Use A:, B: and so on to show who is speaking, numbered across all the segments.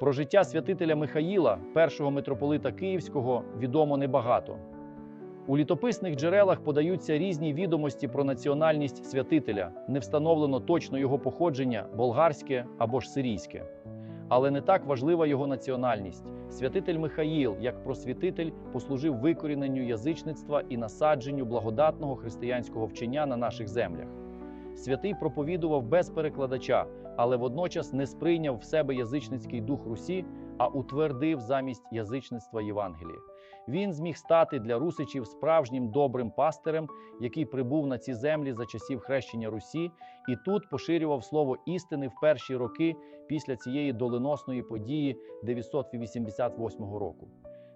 A: Про життя святителя Михаїла, першого митрополита Київського, відомо небагато. У літописних джерелах подаються різні відомості про національність святителя, не встановлено точно його походження болгарське або ж сирійське. Але не так важлива його національність. Святитель Михаїл, як просвітитель, послужив викоріненню язичництва і насадженню благодатного християнського вчення на наших землях. Святий проповідував без перекладача, але водночас не сприйняв в себе язичницький дух Русі, а утвердив замість язичництва Євангеліє. Він зміг стати для русичів справжнім добрим пастирем, який прибув на ці землі за часів хрещення Русі, і тут поширював слово істини в перші роки після цієї доленосної події 988 року.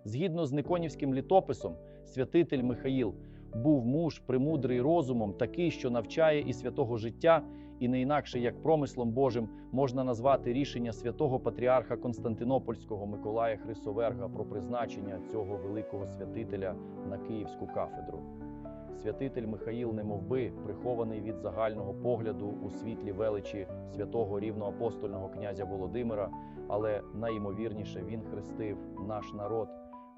A: Згідно з Никонівським літописом, святитель Михаїл був муж премудрий розумом, такий, що навчає і святого життя, і не інакше як промислом Божим можна назвати рішення святого патріарха Константинопольського Миколая Хрисоверга про призначення цього великого святителя на Київську кафедру. Святитель Михаїл, немовби, прихований від загального погляду у світлі величі святого рівноапостольного князя Володимира, але найімовірніше він хрестив наш народ,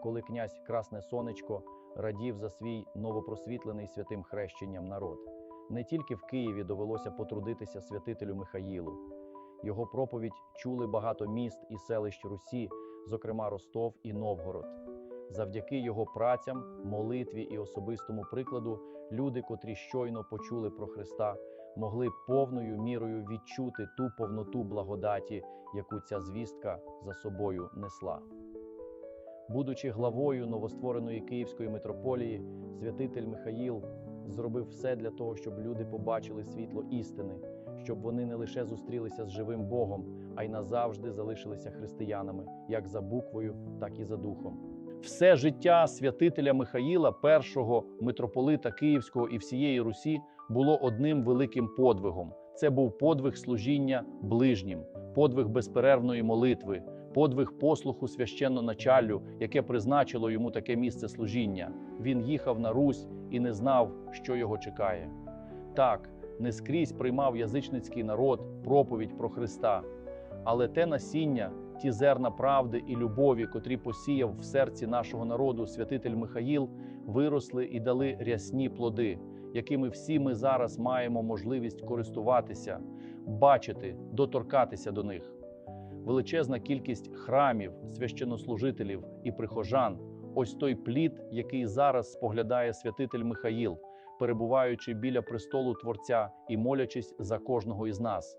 A: коли князь Красне Сонечко радів за свій новопросвітлений святим хрещенням народ. Не тільки в Києві довелося потрудитися святителю Михаїлу. Його проповідь чули багато міст і селищ Русі, зокрема Ростов і Новгород. Завдяки його працям, молитві і особистому прикладу, люди, котрі щойно почули про Христа, могли повною мірою відчути ту повноту благодаті, яку ця звістка за собою несла. Будучи главою новоствореної Київської митрополії, святитель Михаїл зробив все для того, щоб люди побачили світло істини, щоб вони не лише зустрілися з живим Богом, а й назавжди залишилися християнами, як за буквою, так і за духом. Все життя святителя Михаїла, першого митрополита Київського і всієї Русі, було одним великим подвигом. Це був подвиг служіння ближнім, подвиг безперервної молитви, подвиг послуху священноначаллю, яке призначило йому таке місце служіння. Він їхав на Русь і не знав, що його чекає. Так, не скрізь приймав язичницький народ проповідь про Христа, але те насіння, ті зерна правди і любові, котрі посіяв в серці нашого народу святитель Михаїл, виросли і дали рясні плоди, якими всі ми зараз маємо можливість користуватися, бачити, доторкатися до них. Величезна кількість храмів, священнослужителів і прихожан ось той плід, який зараз споглядає святитель Михаїл, перебуваючи біля престолу Творця і молячись за кожного із нас.